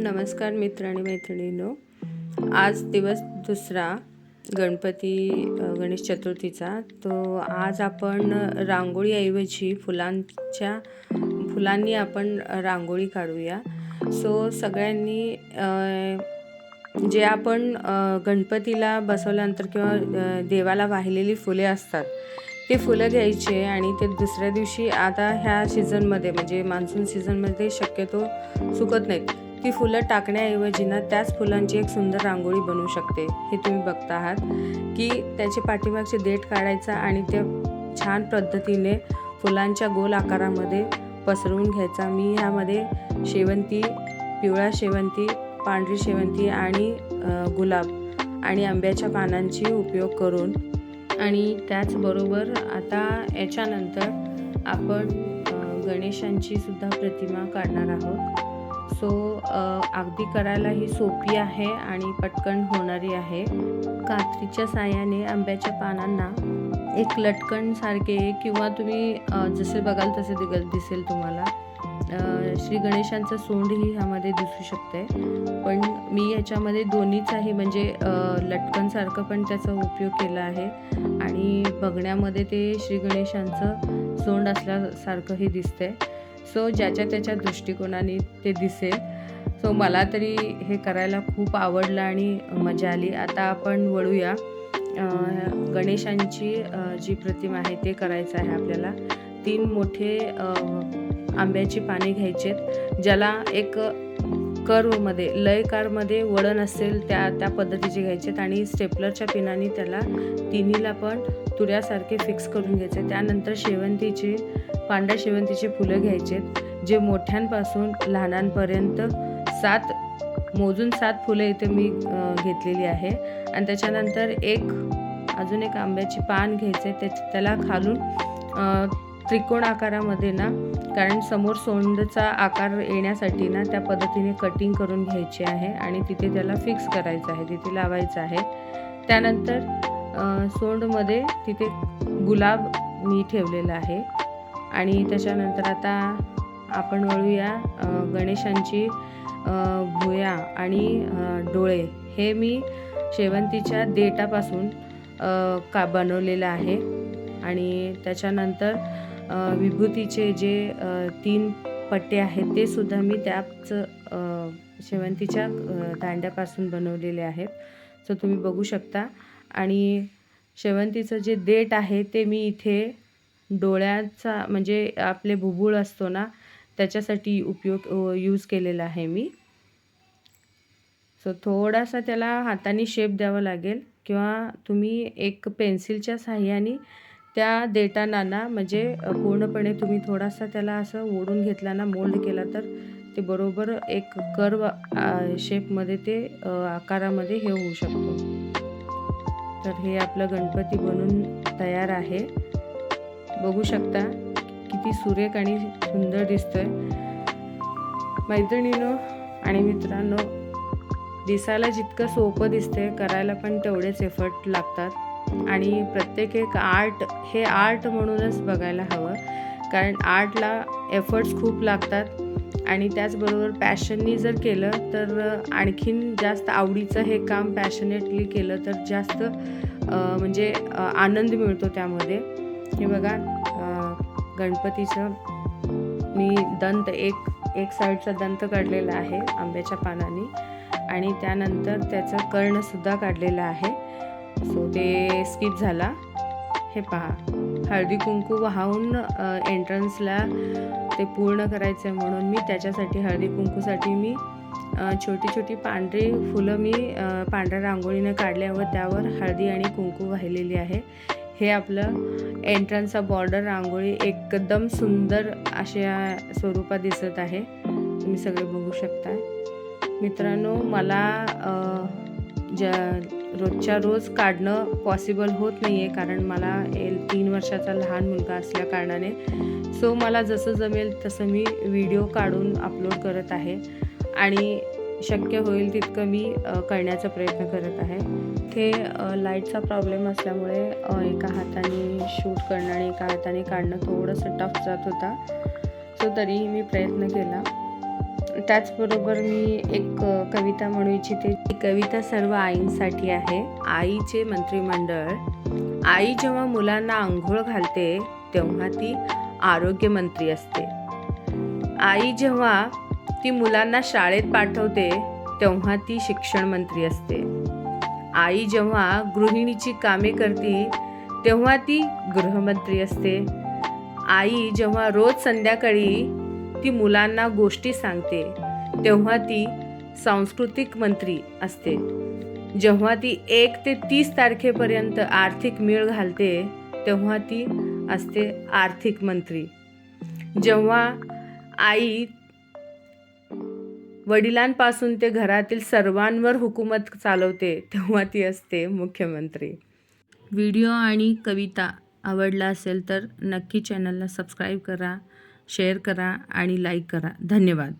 नमस्कार मित्र आणि मैत्रिणींनो. आज दिवस दुसरा गणपती गणेश चतुर्थीचा. तो आज आपण रांगोळीऐवजी फुलांच्या फुलांनी आपण रांगोळी काढूया. सो सगळ्यांनी जे आपण गणपतीला बसवल्यानंतर किंवा देवाला वाहिलेली फुले असतात ते फुलं घ्यायचे आणि ते दुसऱ्या दिवशी आता ह्या सीझनमध्ये म्हणजे मान्सून सीझनमध्ये शक्यतो सुकत नाहीत. ती फुलं टाकण्याऐवजी ना त्याच फुलांची एक सुंदर रांगोळी बनवू शकते. हे तुम्ही बघता आहात की त्याचे पाठीमागचे देठ काढायचा आणि ते छान पद्धतीने फुलांच्या गोल आकारामध्ये पसरवून घ्यायचा. मी ह्यामध्ये शेवंती पिवळा शेवंती पांढरी शेवंती आणि गुलाब आणि आंब्याच्या पानांची उपयोग करून आणि त्याचबरोबर आता याच्यानंतर आपण गणेशांची सुद्धा प्रतिमा काढणार आहोत. सो अगदी करायला ही सोपी आहे आणि पटकन होणारी आहे. कात्रीच्या साह्याने आंब्याच्या पानांना एक लटकण सारखे किंवा तुम्ही जसे बघाल तसे दिगल दिसेल तुम्हाला. श्री गणेशांचं सोंडही ह्यामध्ये दिसू शकते. पण मी याच्यामध्ये दोन्हीचाही म्हणजे लटकनसारखं पण त्याचा उपयोग केला आहे. आणि बघण्यामध्ये ते श्री गणेशांचं सोंड असल्यासारखंही दिसतंय. सो ज्याच्या त्याच्या दृष्टिकोनाने ते दिसेल. सो मला तरी हे करायला खूप आवडलं आणि मजा आली. आता आपण वळूया. गणेशांची जी प्रतिमा आहे ते करायचं आहे आपल्याला. तीन मोठे आंब्याची पाने घ्यायचेत ज्याला एक कर्वमध्ये लयकारमध्ये वळण असेल त्या त्या पद्धतीचे घ्यायचेत आणि स्टेपलरच्या पिनाने त्याला तिन्हीला पण तुऱ्यासारखे फिक्स करून घ्यायचे. त्यानंतर शेवंतीचे पांढऱ्या शेवंतीचे फुलं घ्यायचेत जे मोठ्यांपासून लहानांपर्यंत सात मोजून सात फुलं इथे मी घेतलेली आहे. आणि त्याच्यानंतर एक अजून एक आंब्याची पान घ्यायचे. त्या त्याला खालून त्रिकोण आकारामध्ये ना कारण समोर सोंडचा आकार येण्यासाठी ना त्या पद्धतीने कटिंग करून घ्यायची आहे. आणि तिथे त्याला फिक्स करायचं आहे तिथे लावायचं आहे. त्यानंतर सोंडमध्ये तिथे गुलाब मी ठेवलेला आहे. आणि त्याच्यानंतर आता आपण वळूया गणेशांची भुया आणि डोळे हे मी शेवंतीच्या देठापासून का बनवलेलं आहे. आणि त्याच्यानंतर विभूतीचे जे तीन पट्टे आहेत ते सुद्धा मी त्याच शेवंतीच्या दांड्यापासून बनवलेले आहेत. सो तुम्ही बघू शकता. आणि शेवंतीचं जे देठ आहे ते मी इथे डोळ्याचा म्हणजे आपले बुबुळ असतो ना त्याच्यासाठी उपयोग यूज केलेला आहे मी. सो थोडासा त्याला हाताने शेप द्यावा लागेल किंवा तुम्ही एक पेन्सिलच्या साह्याने त्या देटांना ना म्हणजे पूर्णपणे तुम्ही थोडासा त्याला असं ओढून घेतला ना मोल्ड केला तर ते बरोबर एक कर्व शेपमध्ये ते आकारामध्ये हे होऊ शकतो. तर हे आपलं गणपती बनून तयार आहे. बघू शकता किती सुरेख आणि सुंदर दिसतोय. मैत्रिणीनो आणि मित्रांनो दिसायला जितकं सोपं दिसते करायला पण तेवढेच एफर्ट लागतात. आणि प्रत्येक एक आर्ट हे आर्ट म्हणूनच बघायला हवं. कारण आर्टला एफर्ट्स खूप लागतात. आणि त्याचबरोबर पॅशननी जर केलं तर आणखीन जास्त आवडीचं हे काम पॅशनेटली केलं तर जास्त म्हणजे आनंद मिळतो त्यामध्ये. हे बघा गणपतीचं मी दंत एक एक साईडचा दंत काढलेला आहे आंब्याच्या पानाने आणि त्यानंतर त्याचं कर्णसुद्धा काढलेलं आहे. सो ते स्किप झाला. हे पहा हळदी कुंकू वाहून एंट्रन्सला ते पूर्ण करायचं आहे म्हणून मी त्याच्यासाठी हळदी कुंकूसाठी मी छोटी छोटी पांढरी फुलं मी पांढऱ्या रांगोळीनं काढल्या व त्यावर हळदी आणि कुंकू वाहिलेली आहे. हे आपलं एंट्रन्सचा बॉर्डर रांगोळी एकदम सुंदर अशा स्वरूपात दिसत आहे. तुम्ही सगळे बघू शकता मित्रांनो मला ज्या रोजच्या रोज काढणं पॉसिबल होत नाही आहे कारण मला एल तीन वर्षाचा लहान मुलगा असल्या कारणाने. सो मला जसं जमेल तसं मी व्हिडिओ काढून अपलोड करत आहे. आणि शक्य होईल तितकं मी करण्याचा प्रयत्न करत आहे. ते लाईटचा प्रॉब्लेम असल्यामुळे एका हाताने शूट करणं आणि एका हाताने काढणं थोडंसं टफ जात होता. सो तरीही मी प्रयत्न केला. त्याचबरोबर मी एक कविता म्हणू इच्छिते ती कविता सर्व आईंसाठी आहे. आईचे मंत्रिमंडळ. आई जेव्हा मुलांना आंघोळ घालते तेव्हा ती आरोग्यमंत्री असते. आई जेव्हा ती मुलांना शाळेत पाठवते तेव्हा ती शिक्षण मंत्री असते. आई जेव्हा गृहिणीची कामे करते तेव्हा ती गृहमंत्री असते. आई जेव्हा रोज संध्याकाळी ती मुलांना गोष्टी सांगते तेव्हा ती सांस्कृतिक मंत्री असते. जेव्हा ती एक ते तीस तारखेपर्यंत आर्थिक मेळ घालते तेव्हा ती असते आर्थिक मंत्री. जेव्हा आई वडिलांपासून ते घरातील सर्वांवर हुकूमत चालवते तेव्हा ती असते मुख्यमंत्री. व्हिडिओ आणि कविता आवडला असेल तर नक्की चॅनलला सबस्क्राईब करा. शेअर करा आणि लाईक करा. धन्यवाद.